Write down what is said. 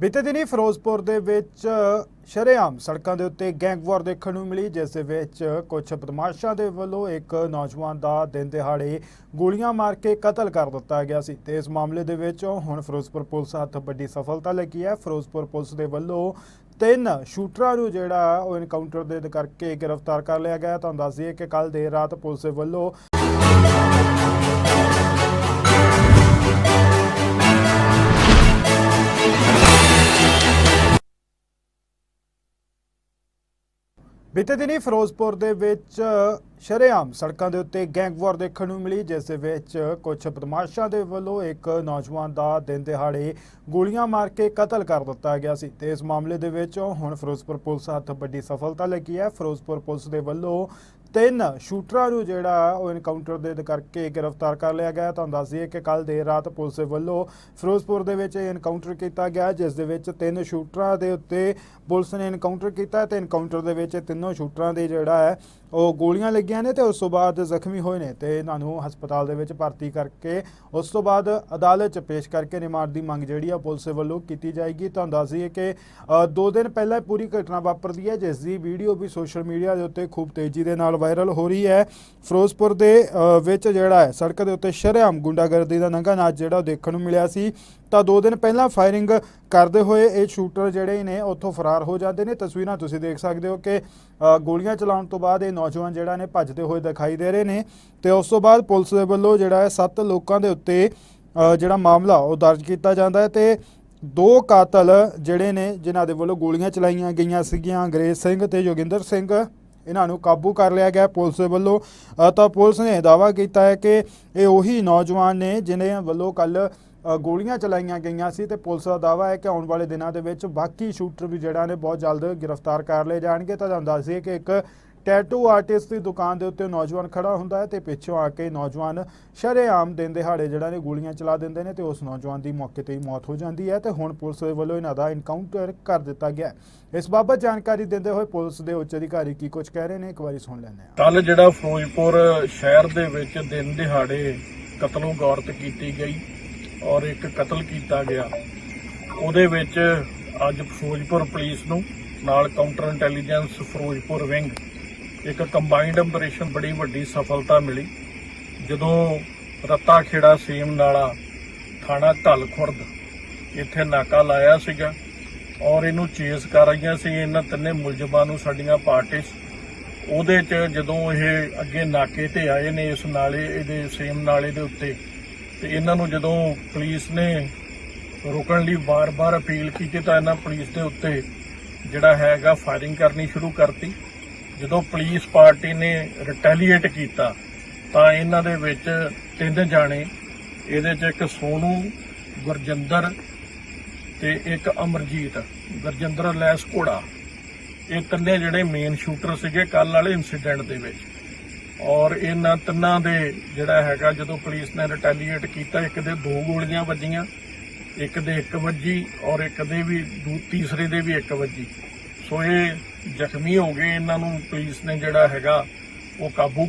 ਬੀਤੇ ਦਿਨੀ ਫਿਰੋਜ਼ਪੁਰ ਦੇ ਵਿੱਚ ਸ਼ਰੇਆਮ ਸੜਕਾਂ ਦੇ ਉੱਤੇ ਗੈਂਗਵਾਰ ਦੇਖਣ ਨੂੰ ਮਿਲੀ, ਜਿਸ ਦੇ ਵਿੱਚ ਕੁਝ ਬਦਮਾਸ਼ਾਂ ਦੇ ਵੱਲੋਂ ਇੱਕ ਨੌਜਵਾਨ ਦਾ ਦਿਨ ਦਿਹਾੜੇ ਗੋਲੀਆਂ ਮਾਰ ਕੇ ਕਤਲ ਕਰ ਦਿੱਤਾ ਗਿਆ ਸੀ। ਤੇ ਇਸ ਮਾਮਲੇ ਦੇ ਵਿੱਚ ਹੁਣ ਫਿਰੋਜ਼ਪੁਰ ਪੁਲਿਸ ਹੱਥ ਵੱਡੀ ਸਫਲਤਾ ਲੱਗੀ ਹੈ। ਫਿਰੋਜ਼ਪੁਰ ਪੁਲਿਸ ਦੇ ਵੱਲੋਂ ਤਿੰਨ ਸ਼ੂਟਰਾਂ ਨੂੰ ਜਿਹੜਾ ਉਹ ਇਨਕਾਊਂਟਰ ਦੇ ਕਰਕੇ ਗ੍ਰਿਫਤਾਰ ਕਰ ਲਿਆ ਗਿਆ ਤੁਹਾਨੂੰ ਦੱਸ ਦਈਏ ਕਿ ਕੱਲ ਦੇਰ ਰਾਤ ਪੁਲਿਸ ਦੇ ਵੱਲੋਂ ਬੀਤੇ ਦਿਨੀ ਫਿਰੋਜ਼ਪੁਰ ਦੇ ਵਿੱਚ ਸ਼ਰੇਆਮ ਸੜਕਾਂ ਦੇ ਉੱਤੇ ਗੈਂਗਵਾਰ ਦੇਖਣ ਨੂੰ ਮਿਲੀ, ਜਿਸ ਦੇ ਵਿੱਚ ਕੁਝ ਬਦਮਾਸ਼ਾਂ ਦੇ ਵੱਲੋਂ ਇੱਕ ਨੌਜਵਾਨ ਦਾ ਦਿਨ ਦਿਹਾੜੇ ਗੋਲੀਆਂ ਮਾਰ ਕੇ ਕਤਲ ਕਰ ਦਿੱਤਾ ਗਿਆ ਸੀ। ਤੇ ਇਸ ਮਾਮਲੇ ਦੇ ਵਿੱਚ ਹੁਣ ਫਿਰੋਜ਼ਪੁਰ ਪੁਲਿਸ ਹੱਥ ਵੱਡੀ ਸਫਲਤਾ ਲੱਗੀ ਹੈ। ਫਿਰੋਜ਼ਪੁਰ ਪੁਲਿਸ ਦੇ ਵੱਲੋਂ ਤਿੰਨ ਸ਼ੂਟਰਾਂ ਨੂੰ ਜਿਹੜਾ ਉਹ ਇਨਕਾਊਂਟਰ ਦੇ ਕਰਕੇ ਗ੍ਰਿਫਤਾਰ ਕਰ ਲਿਆ ਗਿਆ। ਤੁਹਾਨੂੰ ਦੱਸ ਦਈਏ ਕਿ ਕੱਲ ਦੇਰ ਰਾਤ ਪੁਲਿਸ ਵੱਲੋਂ ਫਿਰੋਜ਼ਪੁਰ ਦੇ ਵਿੱਚ ਇਹ ਇਨਕਾਊਂਟਰ ਕੀਤਾ ਗਿਆ ਜਿਸ ਦੇ ਵਿੱਚ ਤਿੰਨ ਸ਼ੂਟਰਾਂ ਦੇ ਉੱਤੇ ਪੁਲਿਸ ਨੇ ਇਨਕਾਊਂਟਰ ਕੀਤਾ ਤੇ ਇਨਕਾਊਂਟਰ ਦੇ ਵਿੱਚ ਤਿੰਨੋਂ ਸ਼ੂਟਰਾਂ ਦੇ ਜਿਹੜਾ ਹੈ ਉਹ ਗੋਲੀਆਂ ਲੱਗੀਆਂ ਨੇ ਤੇ ਉਸ ਤੋਂ ਬਾਅਦ ਜ਼ਖਮੀ ਹੋਏ ਨੇ ਤੇ ਇਹਨਾਂ ਨੂੰ ਹਸਪਤਾਲ ਦੇ ਵਿੱਚ ਭਰਤੀ ਕਰਕੇ ਉਸ ਤੋਂ ਬਾਅਦ ਅਦਾਲਤ 'ਚ ਪੇਸ਼ ਕਰਕੇ ਰਿਮਾਂਡ ਦੀ ਮੰਗ ਜਿਹੜੀ ਆ ਪੁਲਿਸ ਵੱਲੋਂ ਕੀਤੀ ਜਾਏਗੀ। ਤੁਹਾਨੂੰ ਦੱਸ ਦਈਏ ਕਿ ਅ, ਦੋ ਦਿਨ ਪਹਿਲਾਂ ਇਹ ਪੂਰੀ ਘਟਨਾ ਵਾਪਰਦੀ ਹੈ ਜਿਸ ਦੀ ਵੀਡੀਓ ਵੀ ਸੋਸ਼ਲ ਮੀਡੀਆ ਦੇ ਉੱਤੇ ਖੂਬ ਤੇਜ਼ੀ ਦੇ ਨਾਲ ਵਾਇਰਲ ਹੋ ਰਹੀ ਹੈ। ਫਿਰੋਜ਼ਪੁਰ ਦੇ ਵਿੱਚ ਜਿਹੜਾ ਹੈ, ਸੜਕ ਦੇ ਉੱਤੇ ਸ਼ਰੇਆਮ ਗੁੰਡਾਗਰਦੀ ਦਾ ਨੰਗਾ ਨਾਚ ਜਿਹੜਾ ਉਹ ਦੇਖਣ ਨੂੰ ਮਿਲਿਆ ਸੀ। ਤਾਂ ਦੋ ਦਿਨ ਪਹਿਲਾਂ ਫਾਇਰਿੰਗ ਕਰਦੇ ਹੋਏ ਇਹ ਸ਼ੂਟਰ ਜਿਹੜੇ ਨੇ ਉੱਥੋਂ ਫਰਾਰ ਹੋ ਜਾਂਦੇ ਨੇ। ਤਸਵੀਰਾਂ ਤੁਸੀਂ ਦੇਖ ਸਕਦੇ ਹੋ ਕਿ ਗੋਲੀਆਂ ਚਲਾਉਣ ਤੋਂ ਬਾਅਦ ਇਹ ਨੌਜਵਾਨ ਜਿਹੜਾ ਨੇ ਭੱਜਦੇ ਹੋਏ ਦਿਖਾਈ ਦੇ ਰਹੇ ਨੇ। ਤੇ ਉਸ ਤੋਂ ਬਾਅਦ ਪੁਲਿਸ ਦੇ ਵੱਲੋਂ ਜਿਹੜਾ ਹੈ, ਸੱਤ ਲੋਕਾਂ ਦੇ ਉੱਤੇ ਜਿਹੜਾ ਮਾਮਲਾ ਉਹ ਦਰਜ ਕੀਤਾ ਜਾਂਦਾ ਹੈ। ਤੇ ਦੋ ਕਾਤਲ ਜਿਹੜੇ ਨੇ, ਜਿਨ੍ਹਾਂ ਦੇ ਵੱਲੋਂ ਗੋਲੀਆਂ ਚਲਾਈਆਂ ਗਈਆਂ ਸੀਗੀਆਂ, ਅੰਗਰੇਜ਼ ਸਿੰਘ ਤੇ ਜੋਗਿੰਦਰ ਸਿੰਘ। ਇਹਨਾਂ ਨੂੰ ਕਾਬੂ ਕਰ ਲਿਆ ਗਿਆ ਪੁਲਿਸ ਵੱਲੋਂ। ਤਾਂ ਪੁਲਿਸ ਨੇ ਦਾਅਵਾ ਕੀਤਾ ਹੈ ਕਿ ਇਹ ਉਹੀ ਨੌਜਵਾਨ ਨੇ ਜਿਨ੍ਹਾਂ ਵੱਲੋਂ ਕੱਲ ਗੋਲੀਆਂ ਚਲਾਈਆਂ ਗਈਆਂ ਸੀ ਤੇ ਪੁਲਿਸ ਦਾ ਦਾਅਵਾ ਹੈ ਕਿ ਆਉਣ ਵਾਲੇ ਦਿਨਾਂ ਦੇ ਵਿੱਚ ਬਾਕੀ ਸ਼ੂਟਰ ਵੀ ਜਿਹੜਾ ਨੇ ਬਹੁਤ ਜਲਦ ਗ੍ਰਿਫਤਾਰ ਕਰ ਲਏ ਜਾਣਗੇ। ਤਾਂ ਤੁਹਾਨੂੰ ਦੱਸ ਦਈਏ ਕਿ ਇੱਕ ਟੈਟੂ ਆਰਟਿਸਟ ਦੀ ਦੁਕਾਨ ਦੇ ਉੱਤੇ ਨੌਜਵਾਨ ਖੜਾ ਹੁੰਦਾ ਹੈ ਤੇ ਪਿੱਛੋਂ ਆ ਕੇ ਨੌਜਵਾਨ ਸ਼ਰੇਆਮ ਦਿਨ ਦਿਹਾੜੇ ਜਿਹੜਾ ਨੇ ਗੋਲੀਆਂ ਚਲਾ ਦਿੰਦੇ ਨੇ ਤੇ ਉਸ ਨੌਜਵਾਨ ਦੀ ਮੌਕੇ ਤੇ ਹੀ ਮੌਤ ਹੋ ਜਾਂਦੀ ਹੈ ਤੇ ਹੁਣ ਪੁਲਿਸ ਵੱਲੋਂ ਇਹਨਾਂ ਦਾ ਇਨਕਾਊਂਟਰ ਕਰ ਦਿੱਤਾ ਗਿਆ ਇਸ ਬਾਬਤ ਜਾਣਕਾਰੀ ਦਿੰਦੇ ਹੋਏ ਪੁਲਿਸ ਦੇ ਉੱਚ ਅਧਿਕਾਰੀ ਕੀ ਕੁਝ ਕਹਿ ਰਹੇ ਨੇ ਇੱਕ ਵਾਰੀ ਸੁਣ ਲੈਂਦੇ ਹਾਂ। ਕੱਲ ਜਿਹੜਾ ਫਿਰੋਜ਼ਪੁਰ ਸ਼ਹਿਰ ਦੇ ਵਿੱਚ ਦਿਨ ਦਿਹਾੜੇ ਕਤਲੋਂ ਗੌਰਤ ਕੀਤੀ ਗਈ ਔਰ ਇੱਕ ਕਤਲ ਕੀਤਾ ਗਿਆ। ਉਹਦੇ ਵਿੱਚ ਅੱਜ ਫਿਰੋਜ਼ਪੁਰ ਪੁਲਿਸ ਨੂੰ ਨਾਲ ਕਾਊਂਟਰ ਇੰਟੈਲੀਜੈਂਸ ਫਿਰੋਜ਼ਪੁਰ ਵਿੰਗ ਇੱਕ ਕੰਬਾਈਨਡ ਆਪਰੇਸ਼ਨ ਬੜੀ ਵੱਡੀ ਸਫਲਤਾ ਮਿਲੀ। ਜਦੋਂ ਰੱਤਾ ਖੇੜਾ ਸੇਮ ਨਾਲਾ ਥਾਣਾ ਢਲ ਖੁਰਦ ਇੱਥੇ ਨਾਕਾ ਲਾਇਆ ਸੀਗਾ ਔਰ ਇਹਨੂੰ ਚੇਸ ਕਰ ਰਹੀਆਂ ਸੀ, ਇਹਨਾਂ ਤਿੰਨੇ ਮੁਲਜ਼ਮਾਂ ਨੂੰ ਸਾਡੀਆਂ ਪਾਰਟੀਆਂ ਉਹਦੇ ਚ ਜਦੋਂ ਇਹ ਅੱਗੇ ਨਾਕੇ ਤੇ ਆਏ ਨੇ ਇਸ ਨਾਲੇ, ਇਹਦੇ ਸੇਮ ਨਾਲੇ ਦੇ ਉੱਤੇ, ਤੇ ਇਹਨਾਂ ਨੂੰ ਜਦੋਂ ਪੁਲਿਸ ਨੇ ਰੁਕਣ ਲਈ ਵਾਰ-ਵਾਰ ਅਪੀਲ ਕੀਤੀ ਤਾਂ ਇਹਨਾਂ ਪੁਲਿਸ ਦੇ ਉੱਤੇ ਜਿਹੜਾ ਹੈਗਾ ਫਾਇਰਿੰਗ ਕਰਨੀ ਸ਼ੁਰੂ ਕਰਤੀ। ਜਦੋਂ ਪੁਲਿਸ ਪਾਰਟੀ ਨੇ ਰਿਟੈਲੀਏਟ ਕੀਤਾ, ਤਾਂ ਇਹਨਾਂ ਦੇ ਵਿੱਚ ਤਿੰਨ ਜਾਣੇ, ਇਹਦੇ ਚ ਇੱਕ ਸੋਨੂ, ਗੁਰਜਿੰਦਰ ਤੇ ਇੱਕ ਅਮਰਜੀਤ, ਗੁਰਜਿੰਦਰ ਲੈਸ ਘੋੜਾ। ਇਹ ਤਿੰਨੇ ਜਿਹੜੇ ਮੇਨ ਸ਼ੂਟਰ ਸੀਗੇ ਕੱਲ ਵਾਲੇ ਇਨਸੀਡੈਂਟ ਦੇ ਵਿੱਚ। ਔਰ ਇਹਨਾਂ ਤਿੰਨਾਂ ਦੇ ਜਿਹੜਾ ਹੈਗਾ, ਜਦੋਂ ਪੁਲਿਸ ਨੇ ਰਿਟੈਲੀਏਟ ਕੀਤਾ, ਇੱਕ ਦੇ ਦੋ ਗੋਲੀਆਂ ਵੱਜੀਆਂ, ਇੱਕ ਦੇ ਇੱਕ ਵੱਜੀ, ਔਰ ਇੱਕ ਦੇ ਵੀ ਦੂ, ਤੀਸਰੇ ਦੇ ਵੀ ਇੱਕ ਵੱਜੀ। ਸੋ ਇਹ ਜ਼ਖਮੀ ਹੋ ਗਏ। ਇਹਨਾਂ ਨੂੰ ਪੁਲਿਸ ਨੇ ਜਿਹੜਾ ਹੈਗਾ ਉਹ ਕਾਬੂ